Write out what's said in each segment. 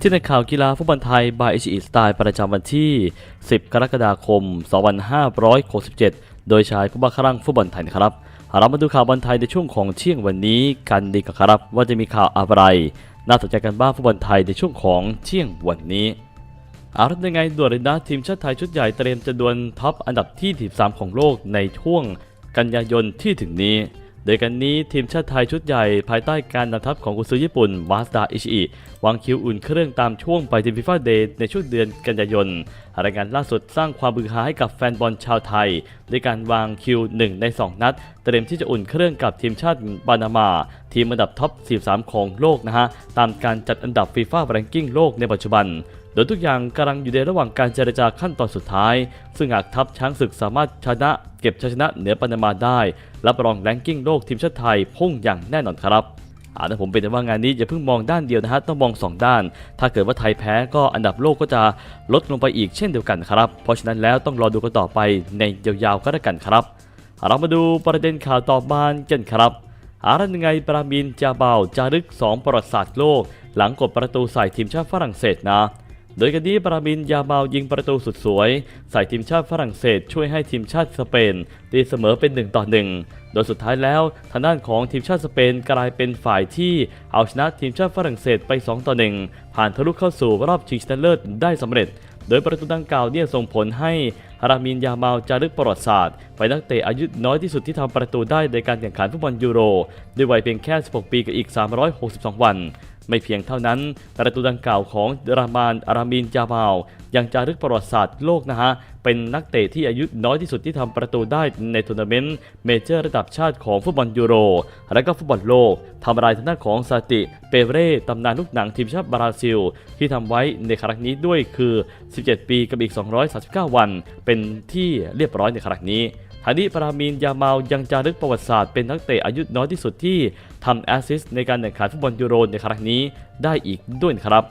ที่ในข่าวกีฬาฟุตบอลไทยบายเอชอีสไตล์ประจำวันที่ 10 กรกฎาคม 2567 โดยชายผู้บังคับฟุตบอลไทยนะครับ เรามาดูข่าวบอลไทยในช่วงของเที่ยงวันนี้กันดีกว่าครับ ว่าจะมีข่าวอะไร น่าสนใจกันบ้างฟุตบอลไทยในช่วงของเที่ยงวันนี้อาละยังไงด่วนเลยนะทีมชาติไทยชุดใหญ่เตรียมจะดวลท็อปอันดับที่ 13 ของโลกในช่วงกันยายนที่ถึงนี้ โดยกันนี้ทีมชาติไทยชุดใหญ่ภายใต้การนำทัพของกุซือญี่ปุ่นมาสดาอิชิอิวางคิวอุ่นเครื่องตามช่วงไปทีมฟีฟ่าเดย์ในช่วงเดือนกันยายนรายงานล่าสุดสร้างความบือหาให้กับแฟนบอลชาวไทยด้วยการวางคิว 1 ใน 2 นัด เตรียมที่จะอุ่นเครื่องกับทีมชาติปานามา ทีมอันดับท็อป43ของโลกนะฮะ ตามการจัดอันดับฟีฟ่าแรงกิ้งโลกในปัจจุบันโดยทุกอย่างกำลังอยู่ในระหว่างการเจรจาขั้นตอนสุดท้าย ซึ่งหากทัพช้างศึกสามารถชนะ เก็บชัยชนะเหนือปานามาได้ รับรองแรงกิ้งโลกทีมชาติไทยพุ่งอย่างแน่นอนครับอาถ้าผมเป็นแต่ว่างานนี้อย่าเพิ่งมองด้านเดียวนะฮะต้องมอง 2 ด้าน ถ้าเกิดว่าไทยแพ้ก็อันดับโลกก็จะลดลงไปอีกเช่นเดียวกันครับ เพราะฉะนั้นแล้วต้องรอดูกันต่อไปในยาวๆก็แล้วกันครับ เรามาดูประเด็นข่าวต่อมากันครับอารันยังไงปรามินจาเบาจารึก 2 ประวัติศาสตร์โลก หลังกดประตูใส่ทีมชาติฝรั่งเศสนะ โดยกันนี้ปรามินยาเบายิงประตูสุดสวย ใส่ทีมชาติฝรั่งเศสช่วยให้ทีมชาติสเปน ตีเสมอเป็น1ต่อ1โดยสุดท้ายแล้วทางด้านของทีมชาติสเปนกลายเป็นฝ่ายที่เอาชนะทีมชาติฝรั่งเศสไป2ต่อ1ผ่านทะลุเข้าสู่รอบชิงชนะเลิศได้สำเร็จ โดยประตูดังกล่าวเนี่ยส่งผลให้ฮารามินยาเมาจารึกประวัติศาสตร์ไปนักเตะอายุน้อยที่สุดที่ทำประตูได้ในการแข่งขันฟุตบอลยูโร ด้วยวัยเพียงแค่ 16 ปีกับอีก 362 วัน ไม่เพียงเท่านั้น ประตูดังกล่าวของรามานอารามินยาเมายังจารึกประวัติศาสตร์โลกนะฮะ เป็นนักเตะที่อายุน้อยที่สุดที่ทำประตูได้ในทัวร์นาเมนต์เมเจอร์ระดับชาติของฟุตบอลยูโร และก็ฟุตบอลโลกทำลายทางด้านของซาติเปเร่ตำนานลูกหนังทีมชาติบราซิล ที่ทำไว้ในครั้งนี้ด้วยคือ 17 ปีกับอีก 239 วัน เป็นที่เรียบร้อยในครั้งนี้ ทานิปรามีนยาเมายังจารึกประวัติศาสตร์เป็นนักเตะอายุน้อยที่สุดที่ทำแอสซิสต์ในการแข่งขันฟุตบอลยูโรในครั้งนี้ได้อีกด้วยครับ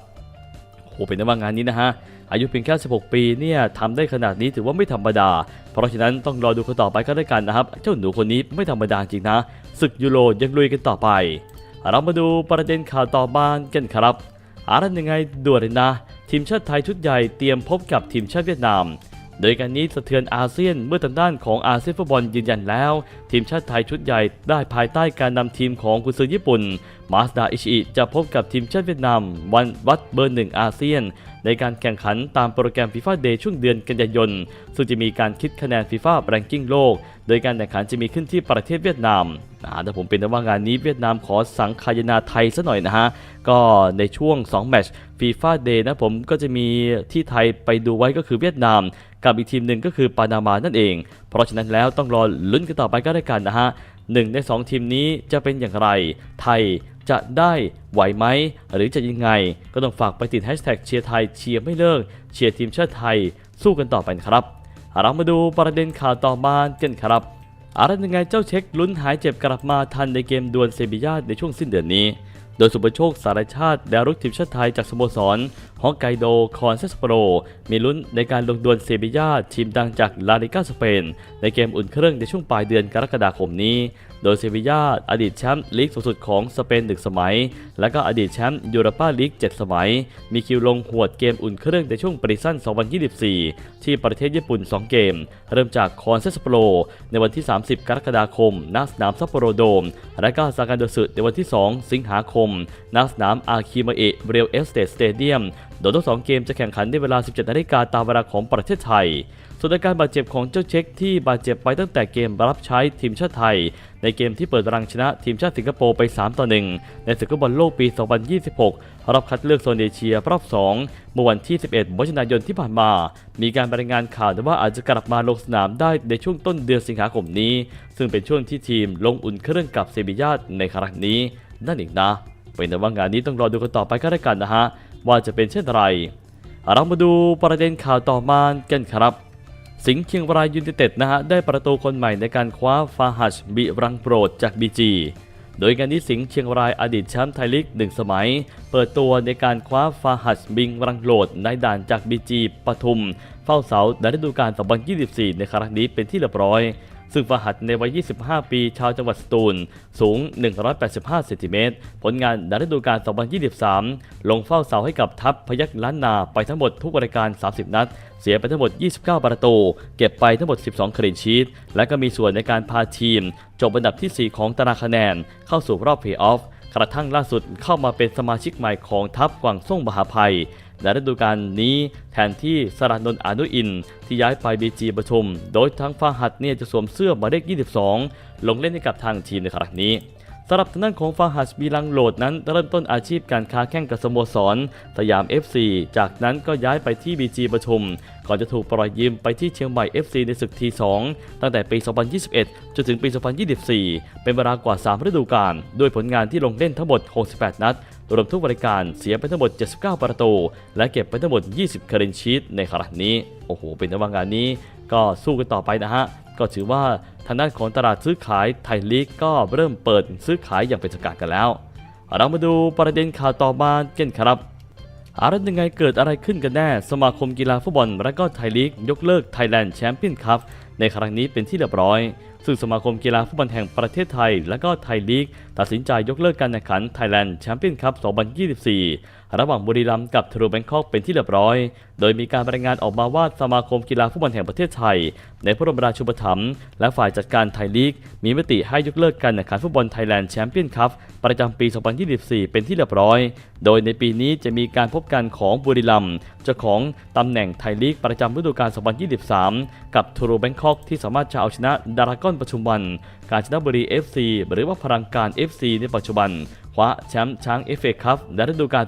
โอ้เป็นในว่างานนี้นะฮะ อายุเพียงแค่ 16 ปีเนี่ยทำได้ขนาดนี้ถือว่าไม่ธรรมดา เพราะฉะนั้นต้องรอดูกันต่อไปก็ได้กันนะครับ เจ้าหนูคนนี้ไม่ธรรมดาจริงนะ ศึกยูโรยังลุยกันต่อไป เรามาดูประเด็นข่าวต่อมากันครับอารันยังไงด่วนเลยนะ ทีมชาติไทยชุดใหญ่เตรียมพบกับทีมชาติเวียดนาม โดยการนี้สะเทือนอาเซียนเมื่อทางด้านของอาเซียนฟุตบอลยืนยันแล้ว ทีมชาติไทยชุดใหญ่ได้ภายใต้การนำทีมของกุนซือญี่ปุ่น มาสดาอิชิจะพบกับทีมชาติเวียดนาม วันวัดเบอร์หนึ่งอาเซียน ในการแข่งขันตามโปรแกรมฟีฟ่าเดย์ช่วงเดือนกันยายนซึ่งจะมีการคิดคะแนนฟีฟ่าแรงกิ้งโลก โดยการแข่งขันจะมีขึ้นที่ประเทศเวียดนามอ่าถ้าผมเป็นว่างานนี้เวียดนามขอสังคายนาไทยซะหน่อยนะฮะ ก็ในช่วง 2 แมตช์ฟีฟ่าเดย์นะผมก็จะมีที่ไทยไปดูไว้ก็คือเวียดนาม กับอีกทีมหนึ่งก็คือปานามานั่นเอง เพราะฉะนั้นแล้วต้องรอลุ้นกันต่อไปก็ได้กันนะฮะหนึ่งใน 2 ทีมนี้จะเป็นอย่างไร ไทยจะได้ไหวไหม หรือจะยังไง ก็ต้องฝากไปติดแฮชแท็กเชียร์ไทยเชียร์ไม่เลิก เชียร์ทีมชาติไทยสู้กันต่อไปนะครับ เรามาดูประเด็นข่าวต่อมากันครับอะไรยังไงเจ้าเช็คลุ้นหายเจ็บกลับมาทันในเกมดวลเซบียาในช่วงสิ้นเดือนนี้ โดยสุปโชคสารชาติดาวรุกทีมชาติไทยจากสโมสรฮอกไกโดคอนเซสโปร มีลุ้นในการลงดวลเซบียาทีมดังจากลาลิกาสเปน ในเกมอุ่นเครื่องในช่วงปลายเดือนกรกฎาคมนี้ โดยเซบียาอดีตแชมป์ลีกสูงสุดของสเปนหนึ่งสมัย และก็อดีตแชมป์ยูโรปาลีก 7 สมัย มีคิวลงหวดเกมอุ่นเครื่องในช่วงปริซัน2024 ที่ประเทศญี่ปุ่น 2 เกม เริ่มจากคอนเซสโปโรในวันที่ 30 กรกฎาคมณสนามซัปโปโรโดม และก็ซากาโดสึในวันที่ 2 สิงหาคมณสนามอาคิมาเอะเรียลเอสเตทสเตเดียม โดยทั้งสองเกมจะแข่งขันในเวลา 17นาฬิกาตามเวลาของประเทศไทย ส่วนอาการบาดเจ็บของเจ้าเช็คที่บาดเจ็บไปตั้งแต่เกมรับใช้ทีมชาติไทย ในเกมที่เปิดรังชนะทีมชาติสิงคโปร์ไป 3 ต่อ 1 ในศึกฟุตบอลโลกปี 2026 รอบคัดเลือกโซนเอเชียรอบ 2 เมื่อวันที่ 11มิถุนายนที่ผ่านมา มีการรายงานข่าวว่าอาจจะกลับมาลงสนามได้ในช่วงต้นเดือนสิงหาคมนี้ ซึ่งเป็นช่วงที่ทีมลงอุ่นเครื่องกับเซบียาในครั้งนี้นั่นเองนะเป็นแต่ว่างานนี้ต้องรอดูกันต่อไปก็แล้วกันนะฮะว่าจะเป็นเช่นไรเรามาดูประเด็นข่าวต่อมากันครับ สิงห์เชียงรายยูไนเต็ดนะฮะได้ประตูคนใหม่ในการคว้าฟาฮัชบิรังโปรดจากบีจีโดยงานนี้สิงห์เชียงรายอดีตแชมป์ไทยลีกหนึ่งสมัย เปิดตัวในการคว้าฟาฮัชบิงรังโปรดในด่านจากบีจีปทุม เฝ้าเสาในฤดูกาล2024 ในครั้งนี้เป็นที่เรียบร้อย ซึ่งฟาหัดในวัย 25 ปีชาวจังหวัดสตูล สูง 185 เซนติเมตร ผลงานในฤดูกาล 2023 ลงเฝ้าเสาให้กับทัพพยัคฆ์ล้านนาไปทั้งหมดทุกรายการ 30 นัด เสียไปทั้งหมด 29 ประตู เก็บไปทั้งหมด 12คลีนชีต และก็มีส่วนในการพาทีม จบอันดับทีสี่4 ของตารางคะแนน เข้าสู่รอบเพลย์ออฟ กระทั่งล่าสุดเข้ามาเป็นสมาชิกใหม่ของทัพกวางส่งมหาภัย ในฤดูกาลนี้แทนที่สรานนท์อานุอิน ที่ย้ายไปบีจีปทุม โดยทั้งฟาหัดเนี่ยจะสวมเสื้อหมายเลข 22 ลงเล่นให้กับทางทีมในครั้งนี้สำหรับทางด้านของฟาหัดบีลังโหลดนั้นเริ่มต้นอาชีพการค้าแข่งกับสโมสรสยาม FC จากนั้นก็ย้ายไปที่บีจีปทุม ก่อนจะถูกปล่อยยืมไปที่เชียงใหม่ FC ในศึกที2ตั้งแต่ปี 2021 จนถึงปี 2024 เป็นเวลากว่า 3 ฤดูกาลด้วยผลงานที่ลงเล่นทั้งหมด 68 นัด รวมทุกบริการเสียไปทั้งหมด 79 ประตู และเก็บไปทั้งหมด 20คารินชีตในครั้งนี้ โอ้โห เป็นในว่างานนี้ ก็สู้กันต่อไปนะฮะ ก็ถือว่าทางด้านของตลาดซื้อขายไทยลีกก็เริ่มเปิดซื้อขายอย่างเป็นทางการกันแล้ว เรามาดูประเด็นข่าวต่อมาเกันครับอะไรยังไงเกิดอะไรขึ้นกันแน่ สมาคมกีฬาฟุตบอล และก็ไทยลีกยกเลิกไทยแลนด์แชมเปี้ยนคัพ ในครั้งนี้เป็นที่เรียบร้อย ซึ่งสมาคมกีฬาฟุตบอลแห่งประเทศไทย และก็ไทยลีก ตัดสินใจยกเลิกการแข่งขันไทยแลนด์แชมเปี้ยนคัพ 2024 ระหว่างบุรีรัมย์กับทรูแบงคอกเป็นที่เรียบร้อย โดยมีการรายงานออกมาว่าสมาคมกีฬาฟุตบอลแห่งประเทศไทย ในพระบรมราชูปถัมภ์และฝ่ายจัดการไทยลีก มีมติให้ยกเลิกการแข่งขันฟุตบอลไทยแลนด์แชมเปี้ยนคัพประจำปี 2024 เป็นที่เรียบร้อย โดยในปีนี้จะมีการพบกันของบุรีรัมย์เจ้าของตำแหน่งไทยลีกประจำฤดูกาล 2023 กับทรูแบงคอกที่สามารถจะเอาชนะดารากอนปัจจุบัน กาญจนบุรี FC หรือว่าพลังการ FC ในปัจจุบันคว้าแชมป์ช้างเอฟเอคัพในฤดูกาล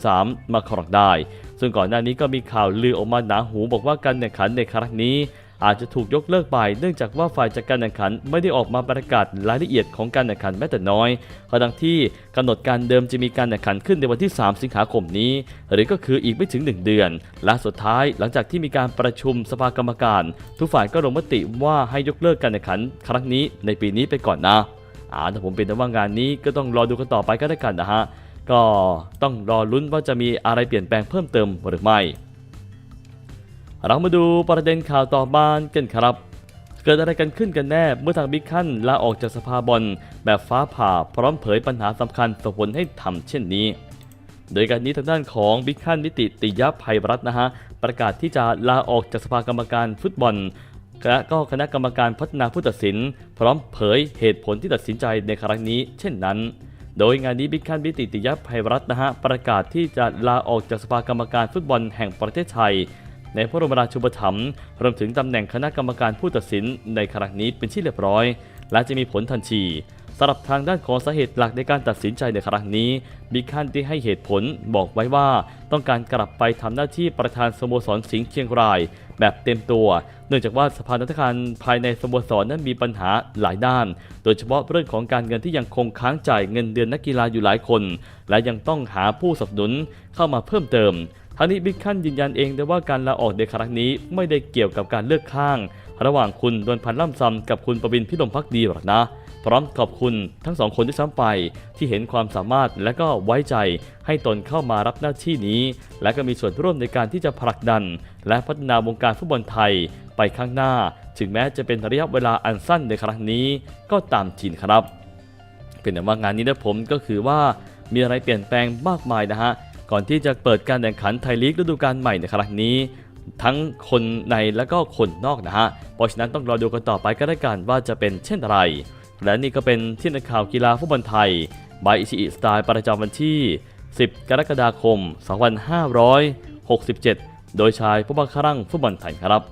2023 มาครองได้ ซึ่งก่อนหน้านี้ก็มีข่าวลือออกมาหนาหูบอกว่าการแข่งขันในครั้งนี้ อาจจะถูกยกเลิกไปเนื่องจากว่าฝ่ายจัดการแข่งขันไม่ได้ออกมาประกาศรายละเอียดของการแข่งขันแม้แต่น้อยขณะที่กำหนดการเดิมจะมีการแข่งขันขึ้นในวันที่ 3 สิงหาคมนี้ หรือก็คืออีกไม่ถึง 1 เดือน และสุดท้ายหลังจากที่มีการประชุมสภากรรมการ ทุกฝ่ายก็ลงมติว่าให้ยกเลิกการแข่งขัน ครั้งนี้ในปีนี้ไปก่อนนะอ่าถ้าผมเป็นแต่ว่างานนี้ก็ต้องรอดูกันต่อไปก็ได้กันนะฮะก็ต้องรอลุ้นว่าจะมีอะไรเปลี่ยนแปลงเพิ่มเติมหรือไม่ เรามาดูประเด็นข่าวต่อมากันครับ เกิดอะไรกันขึ้นกันแน่เมื่อทางบิ๊กขั้นลาออกจากสภาบอลแบบฟ้าผ่าพร้อมเผยปัญหาสำคัญส่งผลให้ทำเช่นนี้ โดยการนี้ทางด้านของบิ๊กขั้นนิติติยภัยรัตน์นะฮะประกาศที่จะลาออกจากสภากรรมการฟุตบอลและก็คณะกรรมการพัฒนาผู้ตัดสิน พร้อมเผยเหตุผลที่ตัดสินใจในครั้งนี้ เช่นนั้น โดยงานนี้บิ๊กขั้นนิติติยภัยรัตน์นะฮะประกาศที่จะลาออกจากสภากรรมการฟุตบอลแห่งประเทศไทย ในพระบรมราชูปถัมภ์รวมถึงตำแหน่งคณะกรรมการผู้ตัดสินในครั้งนี้เป็นที่เรียบร้อย และจะมีผลทันทีสำหรับทางด้านของสาเหตุหลักในการตัดสินใจในครั้งนี้บิ๊กฮันได้ให้เหตุผลบอกไว้ว่า ต้องการกลับไปทำหน้าที่ประธานสโมสรสิงห์เชียงราย แบบเต็มตัว เนื่องจากว่าสภานักการภายในสโมสรนั้นมีปัญหาหลายด้าน โดยเฉพาะเรื่องของการเงินที่ยังคงค้างจ่ายเงินเดือนนักกีฬาอยู่หลายคน และยังต้องหาผู้สนับสนุนเข้ามาเพิ่มเติม ทั้งนี้บิ๊กขั้นยืนยันเองได้ว่าการลาออกในครั้งนี้ไม่ได้เกี่ยวกับการเลือกข้าง ระหว่างคุณดนพันล่ำซำกับคุณประวินพิรมพักดีหรอกนะพร้อมขอบคุณทั้งสองคนด้วยซ้ำไป ที่เห็นความสามารถและก็ไว้ใจ ให้ตนเข้ามารับหน้าที่นี้ และก็มีส่วนร่วมในการที่จะผลักดัน และพัฒนาวงการฟุตบอลไทยไปข้างหน้า ถึงแม้จะเป็นระยะเวลาอันสั้นในครั้งนี้ก็ตามทีนครับ เป็นแต่ว่างานนี้นะผมก็คือว่ามีอะไรเปลี่ยนแปลงมากมายนะฮะ ก่อนที่จะเปิดการแข่งขันไทยลีกฤดูกาลใหม่ในครั้งนี้ ทั้งคนในและก็คนนอกนะฮะ เพราะฉะนั้นต้องรอดูกันต่อไปก็ได้กันว่าจะเป็นเช่นไร และนี่ก็เป็นที่นักข่าวกีฬาฟุตบอลไทยบายอิชิอิสไตล์ประจำวันที่ 10 กรกฎาคม 2567 โดยชายผู้บังคับรังฟุตบอลไทยครับ